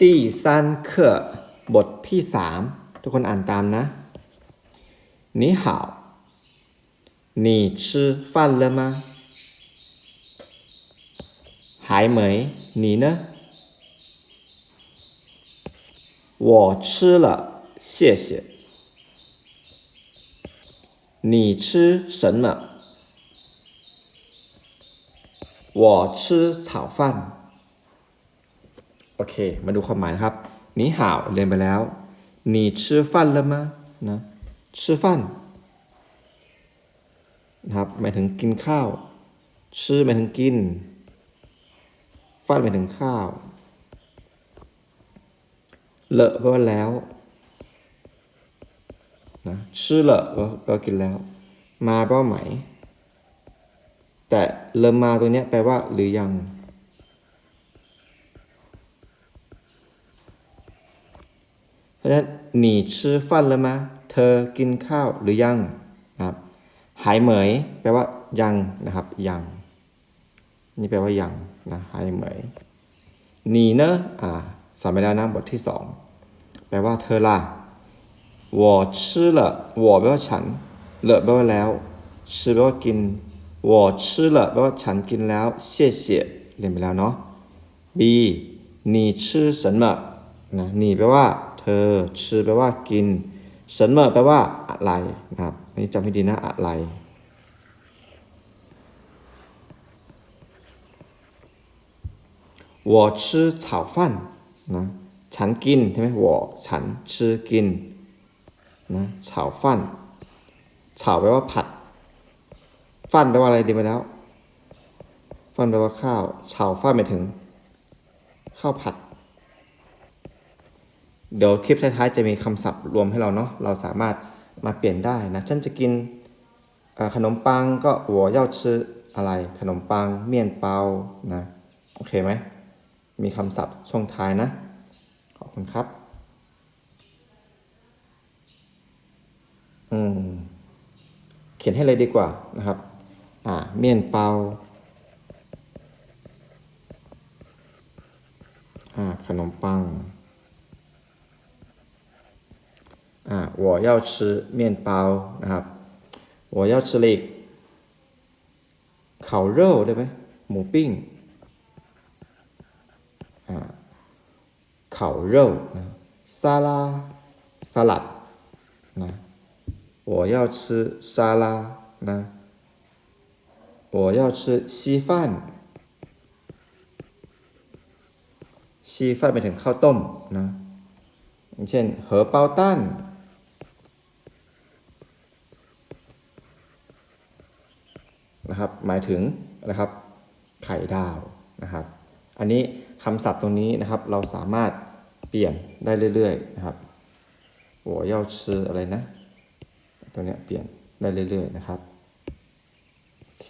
ที่三课บทที่สามทุกคนอ่านตามนะ你好你吃饭了吗还没你呢我吃了谢谢你吃什么我吃炒饭 โ อเค มาดูความหมายนะครับหนีห่าวเรียนไปแล้วหนีชื่อฟันแล้วมะนะชื่อฟันนะครับหมายถึงกินข้าว ชื่อหมายถึงกิน ฟันหมายถึงข้าว เลอะแปลว่าแล้วนะชื่อเลอะแปลว่ากินแล้ว มาแปลว่าไหม แต่เลอมาตัวเนี้ยแปลว่าหรือยัง เพรา ะฉะนั้นหนีชื่อฟันแล้วมะเธอกินข้าวหรือยังนะครับ หายเหมย แปลว่ายังนะครับ ยัง นี่แปลว่ายังนะ หายเหมยหนีเนอะอ่าสอนไปแล้วนะบทที่สอง แปลว่าเธอล่ะ我吃了我แปลว่าฉัน เลอะแปลว่าแล้ว吃แปลว่ากิน我吃了แปลว่าฉันกินแล้ว谢谢เรียนไปแล้วเนาะ B 你吃什么นะ你แปลว่า เธอชื่อแปลว่ากิน什么แปลว่าอะไรนะครับอันนี้จำให้ดีนะอะไร 我吃炒饭นะฉันกินใช่ไหม我ฉันชื่อกินนะ炒饭炒แปลว่าผัด ฟันแปลว่าอะไรดีไปแล้ว ฟันแปลว่าข้าว炒饭หมายถึง ข้าวผัด เดี๋ยวคลิปท้ายๆจะมีคำศัพท์รวมให้เราเนาะ เราสามารถมาเปลี่ยนได้นะ ฉันจะกินขนมปังก็หัวเย่าชื่ออะไรขนมปังเมี่ยนเปานะ โอเคไหม มีคำศัพท์ช่วงท้ายนะ ขอบคุณครับ อืม เขียนให้เลยดีกว่านะครับ อ่า เมี่ยนเปา อ่า ขนมปัง อ่า我要吃面包นะครับ我要吃อะไรอีก烤肉ได้ไหมหมูปิ้งอ่า烤肉นะ沙拉สลัดนะ我要吃沙拉นะ我要吃稀饭稀饭หมายถึงข้าวต้มนะอย่างเช่นเหอเปาตั้น หมายถึงนะครับไข่ดาวนะครับ อันนี้คำศัพท์ตรงนี้นะครับเราสามารถเปลี่ยนได้เรื่อยๆนะครับหัวย่าชื่ออะไรนะตัวเนี้ยเปลี่ยนได้เรื่อยๆนะครับโอเค